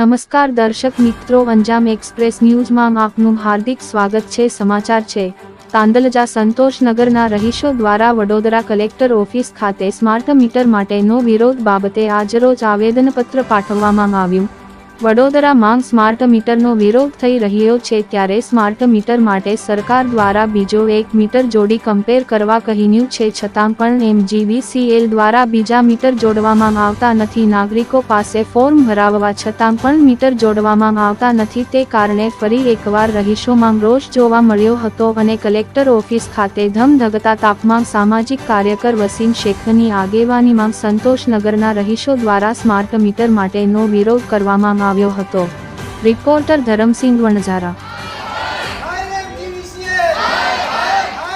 નમસ્કાર દર્શક મિત્રો, અંજામ એક્સપ્રેસ ન્યૂઝમાં આપનું હાર્દિક સ્વાગત છે. સમાચાર છે. તાંદલજા સંતોષનગરના રહીશો દ્વારા વડોદરા કલેક્ટર ઓફિસ ખાતે સ્માર્ટ મીટર માટેનો વિરોધ બાબતે આજરોજ આવેદનપત્ર પાઠવવામાં આવ્યું. વડોદરા માંગ સ્માર્ટ મીટરનો વિરોધ થઈ રહ્યો છે ત્યારે સ્માર્ટ મીટર માટે સરકાર દ્વારા બીજો એક મીટર જોડી કમ્પેર કરવા કહીન્યું છે છતાં પણ એમજીવીસીએલ દ્વારા બીજા મીટર જોડવામાં આવતા નથી. નાગરિકો પાસે ફોર્મ ભરાવવા છતાં પણ મીટર જોડવામાં આવતા નથી. તે કારણે ફરી એકવાર રહીશોમાં રોષ જોવા મળ્યો હતો અને કલેક્ટર ઓફિસ ખાતે ધમધગતા તાપમાન સામાજિક કાર્યકર વસીમ શેખની આગેવાનીમાં સંતોષનગરના રહીશો દ્વારા સ્માર્ટ મીટર માટેનો વિરોધ કરવામાં આવ્યો હતો reporter Dharamsinh Vanzara ILMGVCL!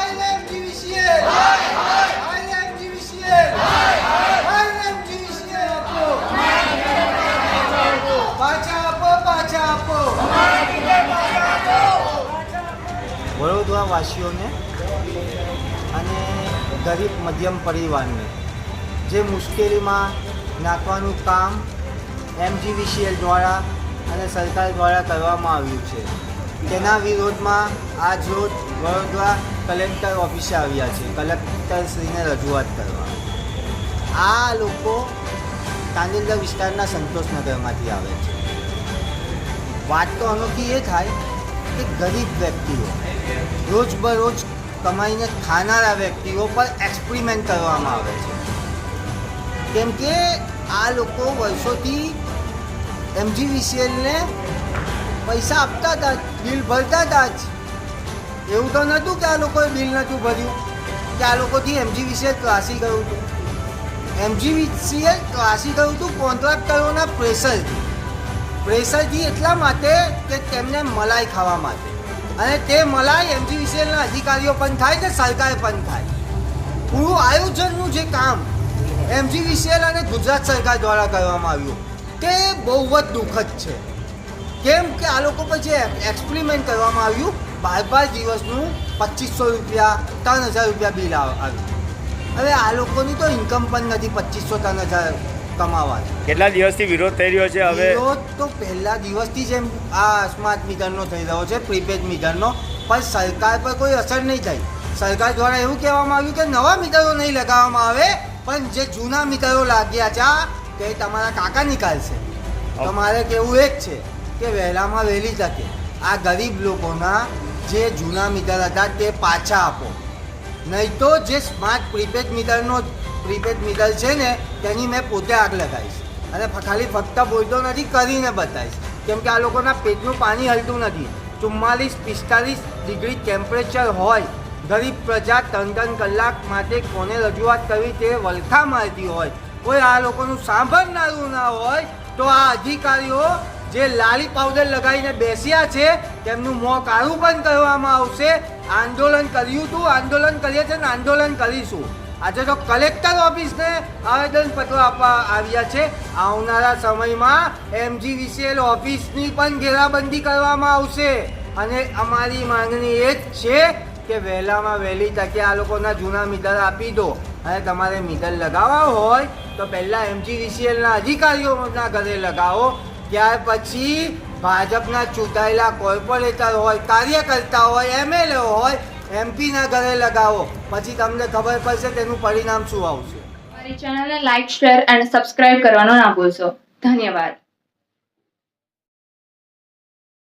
ILMGVCL! ILMGVCL! ILMGVCL આપો! પાછા આપો પાછા આપો વડોદરા વાસીઓને અને ગરીબ મધ્યમ પરિવારને જે મુશ્કેલીમાં નાખવાનું કામ એમજીવીસીએલ દ્વારા અને સરકાર દ્વારા કરવામાં આવ્યું છે. તેના વિરોધમાં આજ રોજ વડોદરા કલેક્ટર ઓફિસે આવ્યા છે. કલેક્ટરશ્રીને રજૂઆત કરવા. આ લોકો તાંદિલદર વિસ્તારના સંતોષનગરમાંથી આવે છે. વાત તો અનોખી એ થાય કે ગરીબ વ્યક્તિઓ રોજબરોજ કમાઈને ખાનારા વ્યક્તિઓ પર એક્સપેરિમેન્ટ કરવામાં આવે છે. કેમ કે આ લોકો વર્ષોથી એમજીવીસીએલને પૈસા આપતા હતા, બિલ ભરતા હતા જ. એવું તો નહોતું કે આ લોકોએ બિલ નહોતું ભર્યું, કે આ લોકોથી એમજીવીસીએલ ત્રાસી ગયું હતું. એમજીવીસીએલ ત્રાસી ગયું હતું કોન્ટ્રાક્ટરોના પ્રેશરથી. પ્રેશરથી એટલા માટે કે તેમને મલાઈ ખાવા માટે. અને તે મલાઈ એમજીવીસીએલના અધિકારીઓ પણ થાય કે સરકાર પણ થાય. પૂરું આયોજનનું જે કામ એમજીવીસીએલ અને ગુજરાત સરકાર દ્વારા કરવામાં આવ્યું. તે બહુ જ દુઃખદ છે. કેમ કે આ લોકો પર જે એક્સપેરિમેન્ટ કરવામાં આવ્યું બાર બાર દિવસનું પચીસો રૂપિયા ત્રણ હજાર રૂપિયા બિલ આવ- આવ્યું. હવે આ લોકોની તો ઇન્કમ પણ નથી પચીસો ત્રણ હજાર કમાવાની. કેટલા દિવસથી વિરોધ થઈ રહ્યો છે? હવે વિરોધ તો પહેલા દિવસથી જ એમ આ સ્માર્ટ મીટરનો થઈ રહ્યો છે પ્રીપેડ મીટરનો પણ સરકાર પર કોઈ અસર નહીં થઈ સરકાર દ્વારા એવું કહેવામાં આવ્યું કે નવા મીટરો નહીં લગાવવામાં આવે પણ જે જૂના મીટરો લાગ્યા છે તે તમારા કાકા નીકાળશે. તમારે કેવું એક છે કે વહેલામાં વહેલી તકે આ ગરીબ લોકોના જે જૂના મીટર હતા, તે પાછા આપો. નહીં તો જે સ્માર્ટ પ્રીપેડ મીટરનો પ્રીપેડ મીટર છે ને, તેની મેં પોતે આગ લગાવીશ. અને ખાલી ફક્ત બોલતો નથી, કરીને બતાવીશ. કેમ કે આ લોકોના પેટનું પાણી હલતું નથી. ચુમ્માલીસ, પિસ્તાલીસ ડિગ્રી ટેમ્પરેચર હોય ગરીબ પ્રજા ત્રણ ત્રણ કલાક માટે કોને રજૂઆત કરવી તે વલખા મારતી હોય. કોઈ આ લોકોનું સાંભળનારું ના હોય તો આ અધિકારીઓ જે લાલી પાવડર લગાવીને બેસ્યા છે, તેમનું મોં કાળું પણ કરવામાં આવશે. આંદોલન કર્યું હતું આંદોલન કરીએ છીએ ને આંદોલન કરીશું. આજે તો કલેક્ટર ઓફિસને આવેદનપત્રો આપવા આવ્યા છે. આવનારા સમયમાં એમજીવીસીએલ ઓફિસની પણ ઘેરાબંધી કરવામાં આવશે. અને અમારી માંગણી એ જ છે કે વહેલામાં વહેલી તકે આ લોકોના જૂના મીટર આપી દો. અને તમારે મીટર લગાવવા હોય, તો પહેલાં એમજીવીસીએલના અધિકારીઓના ઘરે લગાવો. ત્યાર પછી ભાજપના ચૂંટાયેલા કોર્પોરેટર હોય, કાર્યકર્તા હોય, એમએલએ હોય, એમપીના ઘરે લગાવો. પછી તમને ખબર પડશે તેનું પરિણામ શું આવશે. મારી ચેનલને લાઇક શેર અને સબસ્ક્રાઇબ કરવાનો ના ભૂલશો. ધન્યવાદ.